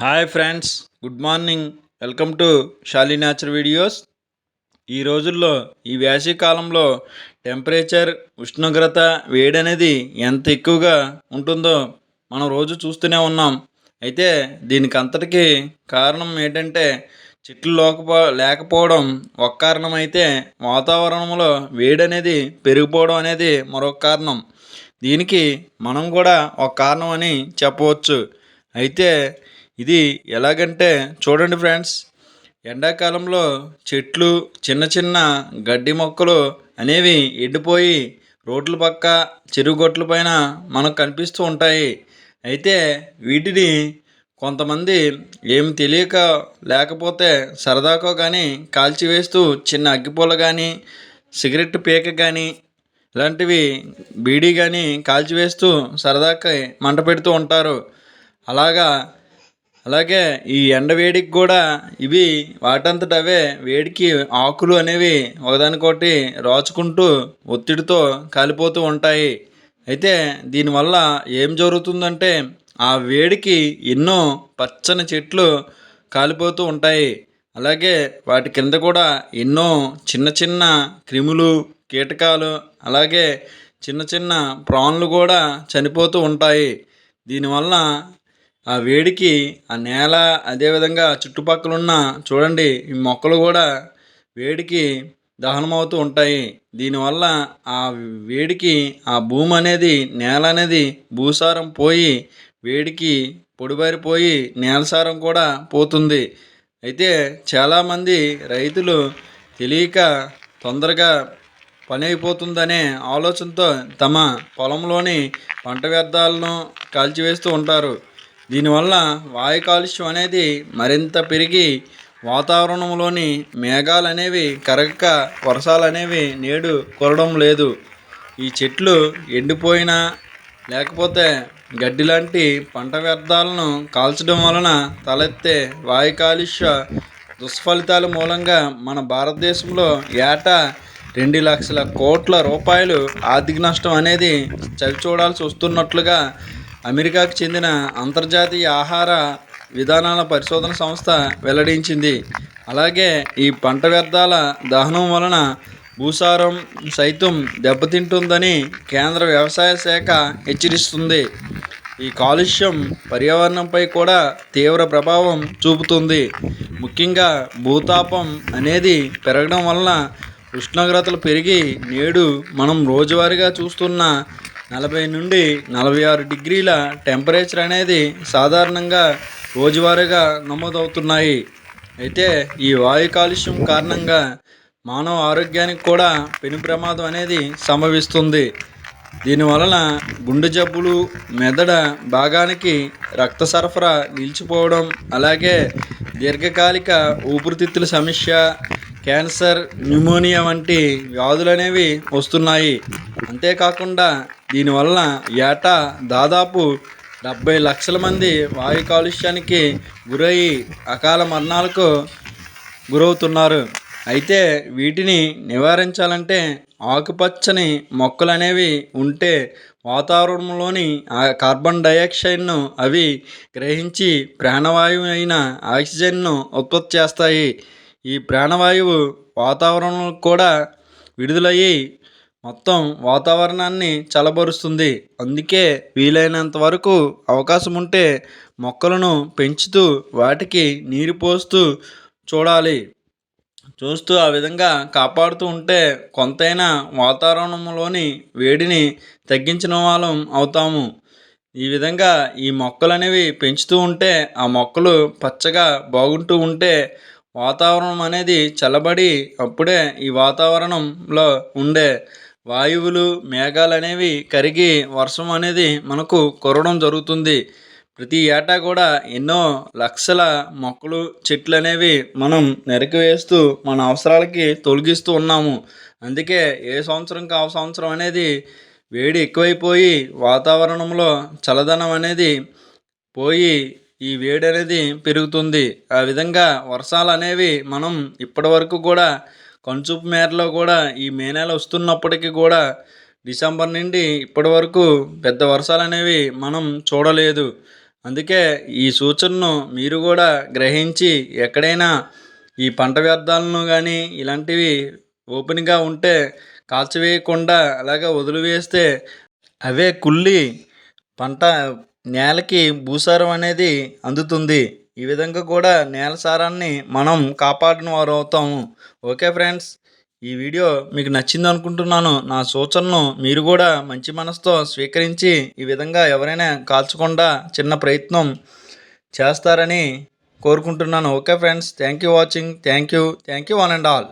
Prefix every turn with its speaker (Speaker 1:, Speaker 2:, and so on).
Speaker 1: Hi friends good morning. Welcome to Shali nature videos. ఈ రోజుల్లో ఈ వేసవి కాలంలో టెంపరేచర్ ఉష్ణోగ్రత వేడి అనేది ఎంత ఎక్కువగా ఉంటుందో మనం రోజు చూస్తూనే ఉన్నాం. అయితే దీనికి అంతటికీ కారణం ఏంటంటే చెట్లు లోకపో లేకపోవడం ఒక కారణం అయితే వాతావరణంలో వేడి అనేది పెరిగిపోవడం అనేది మరొక కారణం. దీనికి మనం కూడా ఒక కారణం అని చెప్పవచ్చు. అయితే ఇది ఎలాగంటే చూడండి ఫ్రెండ్స్ ఎండాకాలంలో చెట్లు చిన్న చిన్న గడ్డి మొక్కలు అనేవి ఎండిపోయి రోడ్ల పక్క చెరువు గొట్ల పైన మనకు కనిపిస్తూ ఉంటాయి. అయితే వీటిని కొంతమంది ఏం తెలియక లేకపోతే సరదాకో కానీ కాల్చివేస్తూ చిన్న అగ్గిపూల కానీ సిగరెట్ పీక కానీ ఇలాంటివి బీడీ కానీ కాల్చివేస్తూ సరదాకి మంట పెడుతూ ఉంటారు. అలాగా అలాగే ఈ ఎండ వేడికి కూడా ఇవి వాటంతట అవే వేడికి ఆకులు అనేవి ఒకదానికొకటి రాచుకుంటూ ఒత్తిడితో కాలిపోతూ ఉంటాయి. అయితే దీనివల్ల ఏం జరుగుతుందంటే ఆ వేడికి ఎన్నో పచ్చని చెట్లు కాలిపోతూ ఉంటాయి. అలాగే వాటి కింద కూడా ఎన్నో చిన్న చిన్న క్రిములు కీటకాలు అలాగే చిన్న చిన్న ప్రాణులు కూడా చనిపోతూ ఉంటాయి. దీనివల్ల ఆ వేడికి ఆ నేల అదేవిధంగా చుట్టుపక్కల ఉన్న చూడండి ఈ మొక్కలు కూడా వేడికి దహనమవుతూ ఉంటాయి. దీనివల్ల ఆ వేడికి ఆ భూమి అనేది నేల అనేది భూసారం పోయి వేడికి పొడిబారిపోయి నేల సారం కూడా పోతుంది. అయితే చాలామంది రైతులు తెలియక తొందరగా పని అయిపోతుందనే ఆలోచనతో తమ పొలంలోని పంట వ్యర్థాలను కాల్చివేస్తూ ఉంటారు. దీనివల్ల వాయు కాలుష్యం అనేది మరింత పెరిగి వాతావరణంలోని మేఘాలు అనేవి కరగక వర్షాలు అనేవి నేడు కురడం లేదు. ఈ చెట్లు ఎండిపోయినా లేకపోతే గడ్డి లాంటి పంట వ్యర్థాలను కాల్చడం వలన తలెత్తే వాయు కాలుష్య దుష్ఫలితాల మూలంగా మన భారతదేశంలో ఏటా రెండు లక్షల కోట్ల రూపాయలు ఆర్థిక నష్టం అనేది చవిచూడాల్సి వస్తున్నట్లుగా అమెరికాకు చెందిన అంతర్జాతీయ ఆహార విధానాల పరిశోధన సంస్థ వెల్లడించింది. అలాగే ఈ పంట వ్యర్థాల దహనం వలన భూసారం సైతం దెబ్బతింటుందని కేంద్ర వ్యవసాయ శాఖ హెచ్చరిస్తుంది. ఈ కాలుష్యం పర్యావరణంపై కూడా తీవ్ర ప్రభావం చూపుతుంది. ముఖ్యంగా భూతాపం అనేది పెరగడం వలన ఉష్ణోగ్రతలు పెరిగి నేడు మనం రోజువారీగా చూస్తున్న నలభై నుండి నలభై ఆరు డిగ్రీల టెంపరేచర్ అనేది సాధారణంగా రోజువారీగా నమోదవుతున్నాయి. అయితే ఈ వాయు కాలుష్యం కారణంగా మానవ ఆరోగ్యానికి కూడా పెను ప్రమాదం అనేది సంభవిస్తుంది. దీనివలన గుండె జబ్బులు మెదడ భాగానికి రక్త సరఫరా నిలిచిపోవడం అలాగే దీర్ఘకాలిక ఊపిరితిత్తుల సమస్య క్యాన్సర్ న్యూమోనియా వంటి వ్యాధులు అనేవి వస్తున్నాయి. అంతేకాకుండా దీనివల్ల ఏటా దాదాపు డెబ్బై లక్షల మంది వాయు కాలుష్యానికి గురయ్యి అకాల మరణాలకు గురవుతున్నారు. అయితే వీటిని నివారించాలంటే ఆకుపచ్చని మొక్కలు అనేవి ఉంటే వాతావరణంలోని కార్బన్ డైఆక్సైడ్ను అవి గ్రహించి ప్రాణవాయువు అయిన ఆక్సిజన్ను ఉత్పత్తి చేస్తాయి. ఈ ప్రాణవాయువు వాతావరణంలో కూడా విడుదలయ్యి మొత్తం వాతావరణాన్ని చల్లబరుస్తుంది అందుకే వీలైనంత వరకు అవకాశం ఉంటే మొక్కలను పెంచుతూ వాటికి నీరు పోస్తూ చూడాలి. చూస్తూ ఆ విధంగా కాపాడుతూ ఉంటే కొంతైనా వాతావరణంలోని వేడిని తగ్గించిన వాళ్ళం అవుతాము. ఈ విధంగా ఈ మొక్కలు అనేవి పెంచుతూ ఉంటే ఆ మొక్కలు పచ్చగా బాగుంటూ ఉంటే వాతావరణం అనేది చల్లబడి అప్పుడే ఈ వాతావరణంలో ఉండే వాయువులు మేఘాలు అనేవి కరిగి వర్షం అనేది మనకు కురవడం జరుగుతుంది. ప్రతి ఏటా కూడా ఎన్నో లక్షల మొక్కలు చెట్లు అనేవి మనం నరికివేస్తూ మన అవసరాలకి తొలగిస్తూ ఉన్నాము. అందుకే ఏ సంవత్సరం ఆ సంవత్సరం అనేది వేడి ఎక్కువైపోయి వాతావరణంలో చల్లదనం అనేది పోయి ఈ వేడి అనేది పెరుగుతుంది. ఆ విధంగా వర్షాలు అనేవి మనం ఇప్పటి వరకు కూడా కంచుపు మేరలో కూడా ఈ మే నెల వస్తున్నప్పటికీ కూడా డిసెంబర్ నుండి ఇప్పటి వరకు పెద్ద వర్షాలు అనేవి మనం చూడలేదు. అందుకే ఈ సూచనను మీరు కూడా గ్రహించి ఎక్కడైనా ఈ పంట వ్యర్థాలను కానీ ఇలాంటివి ఓపెన్గా ఉంటే కాల్చివేయకుండా అలాగే వదిలివేస్తే అవే కుళ్ళి పంట నేలకి భూసారం అనేది అందుతుంది. ఈ విధంగా కూడా నేల సారాన్ని మనం కాపాడిన వారు అవుతాము ఓకే ఫ్రెండ్స్ ఈ వీడియో మీకు నచ్చింది అనుకుంటున్నాను. నా సూచనను మీరు కూడా మంచి మనసుతో స్వీకరించి ఈ విధంగా ఎవరైనా కాల్చకుండా చిన్న ప్రయత్నం చేస్తారని కోరుకుంటున్నాను. Okay friends thank you watching. Thank you thank you one and all.